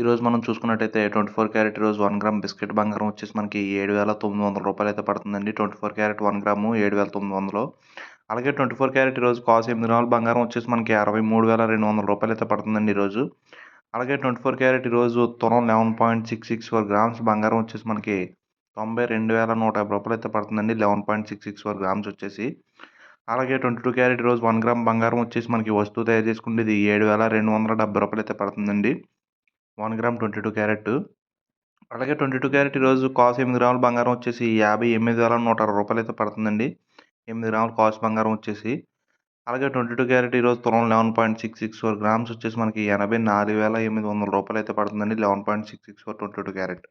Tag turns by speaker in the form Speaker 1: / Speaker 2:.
Speaker 1: ఈరోజు మనం చూసుకున్నట్టయితే ట్వంటీ ఫోర్ క్యారెట్ ఈరోజు వన్ గ్రామ్ బిస్కెట్ బంగారం వచ్చేసి మనకి ఏడు వేల తొమ్మిది వందల రూపాయలు అయితే పడుతుందండి. Twenty four carat one gram ఏడు వేల తొమ్మిది వందలు. అలాగే ట్వంటీ ఫోర్ క్యారెట్ ఈరోజు కాస్ట్ ఎనిమిది గ్రాముల బంగారం వచ్చేసి మనకి అరవై మూడు వేల రెండు వందల రూపాయలు అయితే పడుతుందండి ఈరోజు. అలాగే ట్వంటీ ఫోర్ క్యారెట్ ఈరోజు తులం eleven point six six four grams బంగారం వచ్చేసి మనకి తొంభై రెండు వేల నూట యాభై రూపాయలు అయితే పడుతుందండి. Eleven point six six four grams వచ్చేసి. అలాగే ట్వంటీ టూ క్యారెట్ ఈరోజు వన్ గ్రామ్ బంగారం వచ్చేసి మనకి వస్తువు తయారు చేసుకుంటే ఇది ఏడు వేల రెండు వందల డెబ్బై రూపాయలు అయితే పడుతుందండి. One gram twenty two carat. అలాగే ట్వంటీ టూ క్యారెట్ ఈరోజు కాస్ట్ ఎనిమిది గ్రాముల బంగారం వచ్చేసి యాభై ఎనిమిది వేల నూట అరవై రూపాయలు అయితే పడుతుందండి. ఎనిమిది గ్రాముల కాస్ట్ బంగారం వచ్చేసి. అలాగే ట్వంటీ టూ క్యారెట్ ఈరోజు తులం eleven point six six four grams వచ్చేసి మనకి ఎనభై నాలుగు వేల ఎనిమిది వందల రూపాయలు అయితే పడుతుందండి eleven point six six four twenty two carat.